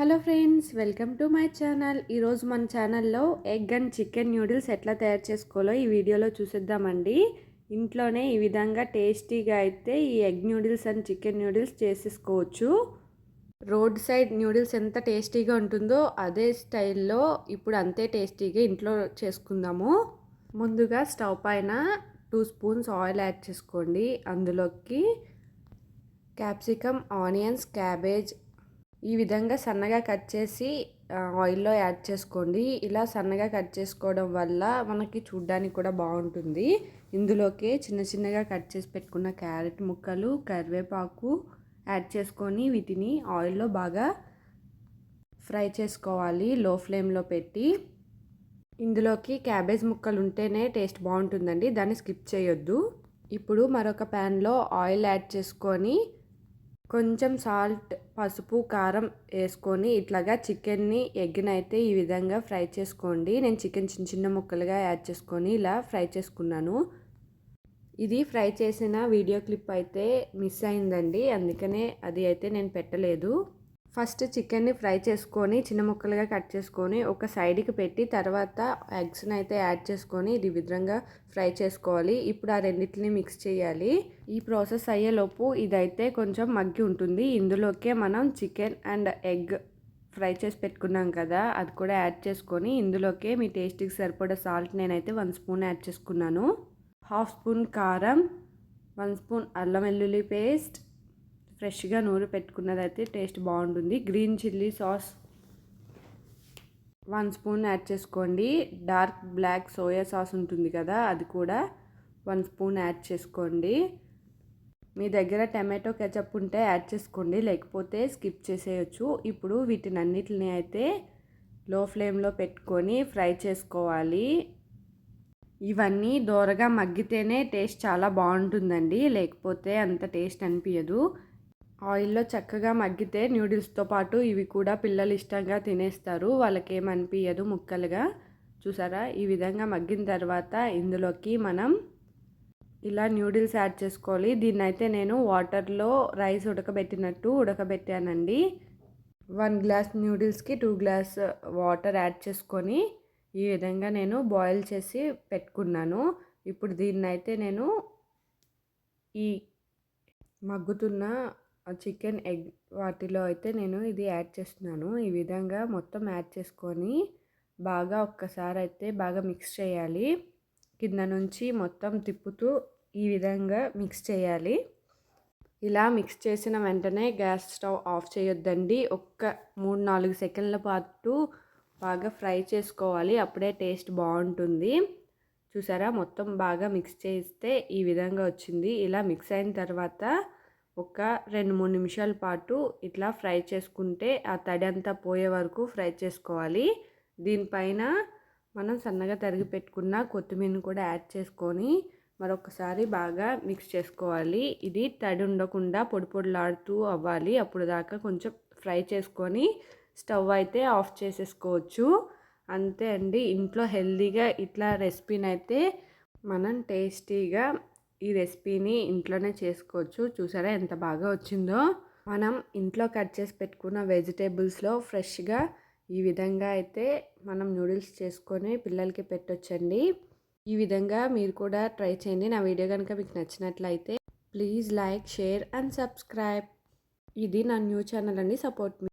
Hello friends welcome to my channel. ఈరోజు మన ఛానల్లో ఎగ్ అండ్ చికెన్ న్యూడిల్స్ ఎట్లా తయారు చేసుకోవాలో ఈ వీడియోలో చూసేద్దామండి. ఇంట్లోనే ఈ విధంగా టేస్టీగా అయితే ఈ egg noodles and chicken noodles చేసేసుకోవచ్చు. రోడ్ సైడ్ న్యూడిల్స్ ఎంత టేస్టీగా ఉంటుందో అదే స్టైల్లో ఇప్పుడు అంతే టేస్టీగా ఇంట్లో చేసుకుందాము. ముందుగా స్టవ్ పైన టూ స్పూన్స్ ఆయిల్ యాడ్ చేసుకోండి. అందులోకి క్యాప్సికమ్ ఆనియన్స్ క్యాబేజ్ ఈ విధంగా సన్నగా కట్ చేసి ఆయిల్లో యాడ్ చేసుకోండి. ఇలా సన్నగా కట్ చేసుకోవడం వల్ల మనకి చూడ్డానికి కూడా బాగుంటుంది. ఇందులోకి చిన్న చిన్నగా కట్ చేసి పెట్టుకున్న క్యారెట్ ముక్కలు కరివేపాకు యాడ్ చేసుకొని వీటిని ఆయిల్లో బాగా ఫ్రై చేసుకోవాలి. లో ఫ్లేమ్లో పెట్టి. ఇందులోకి క్యాబేజ్ ముక్కలు ఉంటేనే టేస్ట్ బాగుంటుందండి. దాన్ని స్కిప్ చేయొద్దు. ఇప్పుడు మరొక ప్యాన్లో ఆయిల్ యాడ్ చేసుకొని కొంచెం సాల్ట్ పసుపు కారం వేసుకొని ఇట్లాగా చికెన్ని ఎగ్ని అయితే ఈ విధంగా ఫ్రై చేసుకోండి. నేను చికెన్ చిన్న చిన్న ముక్కలుగా యాడ్ చేసుకొని ఇలా ఫ్రై చేసుకున్నాను. ఇది ఫ్రై చేసిన వీడియో క్లిప్ అయితే మిస్ అయిందండి. అందుకనే అది అయితే నేను పెట్టలేదు. ఫస్ట్ చికెన్ని ఫ్రై చేసుకొని చిన్న ముక్కలుగా కట్ చేసుకొని ఒక సైడ్కి పెట్టి తర్వాత ఎగ్స్ని అయితే యాడ్ చేసుకొని ఇది విధంగా ఫ్రై చేసుకోవాలి. ఇప్పుడు ఆ రెండింటిని మిక్స్ చేయాలి. ఈ ప్రాసెస్ అయ్యేలోపు ఇదైతే కొంచెం మగ్గి ఉంటుంది. ఇందులోకే మనం చికెన్ అండ్ ఎగ్ ఫ్రై చేసి పెట్టుకున్నాం కదా అది కూడా యాడ్ చేసుకొని ఇందులోకే మీ టేస్ట్కి సరిపడా సాల్ట్ నేనైతే వన్ స్పూన్ యాడ్ చేసుకున్నాను. హాఫ్ స్పూన్ కారం వన్ స్పూన్ అల్లం వెల్లుల్లి పేస్ట్ ఫ్రెష్గా నూరు పెట్టుకున్నది అయితే టేస్ట్ బాగుంటుంది. Green chilli sauce one spoon add చేసుకోండి. డార్క్ బ్లాక్ సోయా సాస్ ఉంటుంది కదా అది కూడా వన్ స్పూన్ యాడ్ చేసుకోండి. మీ దగ్గర టమాటో కెచప్ ఉంటే యాడ్ చేసుకోండి లేకపోతే స్కిప్ చేసేయచ్చు. ఇప్పుడు వీటిని అన్నిటిని అయితే లో ఫ్లేమ్లో పెట్టుకొని ఫ్రై చేసుకోవాలి. ఇవన్నీ దోరగా మగ్గితేనే టేస్ట్ చాలా బాగుంటుందండి లేకపోతే అంత టేస్ట్ అనిపించదు ఆయిల్లో చక్కగా మగ్గితే న్యూడిల్స్తో పాటు ఇవి కూడా పిల్లలు ఇష్టంగా తినేస్తారు. వాళ్ళకి ఏమనిపించదు ముక్కలుగా. చూసారా? ఈ విధంగా మగ్గిన తర్వాత ఇందులోకి మనం ఇలా న్యూడిల్స్ యాడ్ చేసుకోవాలి. దీన్ని అయితే నేను వాటర్లో రైస్ ఉడకబెట్టినట్టు ఉడకబెట్టానండి. వన్ గ్లాస్ న్యూడిల్స్కి టూ గ్లాస్ వాటర్ యాడ్ చేసుకొని ఈ విధంగా నేను బాయిల్ చేసి పెట్టుకున్నాను. ఇప్పుడు దీన్ని అయితే నేను ఈ మగ్గుతున్న చికెన్ ఎగ్ వాటిలో అయితే నేను ఇది యాడ్ చేస్తున్నాను. ఈ విధంగా మొత్తం యాడ్ చేసుకొని బాగా ఒక్కసారి అయితే బాగా మిక్స్ చేయాలి. కింద నుంచి మొత్తం తిప్పుతూ ఈ విధంగా మిక్స్ చేయాలి. ఇలా మిక్స్ చేసిన వెంటనే గ్యాస్ స్టవ్ ఆఫ్ చేయొద్దండి. ఒక్క మూడు నాలుగు సెకండ్ల పాటు బాగా ఫ్రై చేసుకోవాలి. అప్పుడే టేస్ట్ బాగుంటుంది. చూసారా? మొత్తం బాగా మిక్స్ చేస్తే ఈ విధంగా వచ్చింది. ఇలా మిక్స్ అయిన తర్వాత ఒక రెండు మూడు నిమిషాల పాటు ఇట్లా ఫ్రై చేసుకుంటే ఆ తడి అంతా పోయే వరకు ఫ్రై చేసుకోవాలి. దీనిపైన మనం సన్నగా తరిగి పెట్టుకున్న కొత్తిమీరని కూడా యాడ్ చేసుకొని మరొకసారి బాగా మిక్స్ చేసుకోవాలి. ఇది తడి ఉండకుండా పొడి పొడిలాడుతూ అవ్వాలి. అప్పుడు దాకా కొంచెం ఫ్రై చేసుకొని స్టవ్ అయితే ఆఫ్ చేసేసుకోవచ్చు. అంతే అండి. ఇంట్లో హెల్తీగా ఇట్లా రెసిపీని అయితే మనం టేస్టీగా ఈ రెసిపీని ఇంట్లోనే చేసుకోవచ్చు. చూసారా ఎంత బాగా వచ్చిందో? మనం ఇంట్లో కట్ చేసి పెట్టుకున్న వెజిటేబుల్స్లో ఫ్రెష్గా ఈ విధంగా అయితే మనం నూడిల్స్ చేసుకొని పిల్లలకి పెట్టొచ్చండి. ఈ విధంగా మీరు కూడా ట్రై చేయండి. నా వీడియో కనుక మీకు నచ్చినట్లయితే please like share and subscribe. ఇది నా న్యూ ఛానల్ అండి. సపోర్ట్ మీ